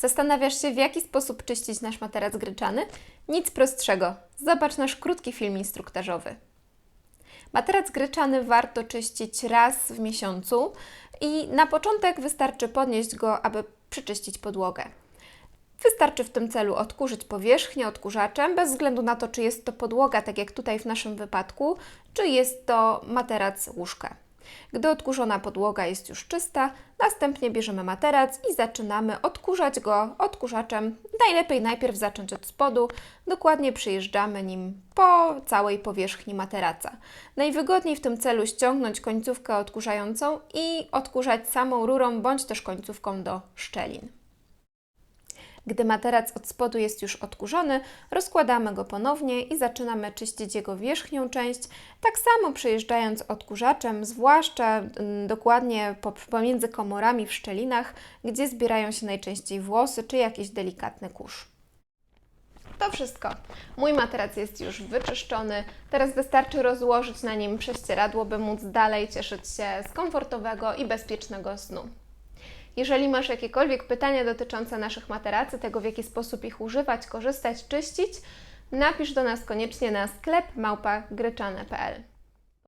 Zastanawiasz się, w jaki sposób czyścić nasz materac gryczany? Nic prostszego. Zobacz nasz krótki film instruktażowy. Materac gryczany warto czyścić raz w miesiącu i na początek wystarczy podnieść go, aby przyczyścić podłogę. Wystarczy w tym celu odkurzyć powierzchnię odkurzaczem, bez względu na to, czy jest to podłoga, tak jak tutaj w naszym wypadku, czy jest to materac łóżka. Gdy odkurzona podłoga jest już czysta, następnie bierzemy materac i zaczynamy odkurzać go odkurzaczem. Najlepiej najpierw zacząć od spodu, dokładnie przyjeżdżamy nim po całej powierzchni materaca. Najwygodniej w tym celu ściągnąć końcówkę odkurzającą i odkurzać samą rurą bądź też końcówką do szczelin. Gdy materac od spodu jest już odkurzony, rozkładamy go ponownie i zaczynamy czyścić jego wierzchnią część, tak samo przejeżdżając odkurzaczem, zwłaszcza mm, dokładnie po- pomiędzy komorami w szczelinach, gdzie zbierają się najczęściej włosy czy jakiś delikatny kurz. To wszystko. Mój materac jest już wyczyszczony. Teraz wystarczy rozłożyć na nim prześcieradło, by móc dalej cieszyć się z komfortowego i bezpiecznego snu. Jeżeli masz jakiekolwiek pytania dotyczące naszych materacy, tego w jaki sposób ich używać, korzystać, czyścić, napisz do nas koniecznie na sklep małpa gryczane.pl.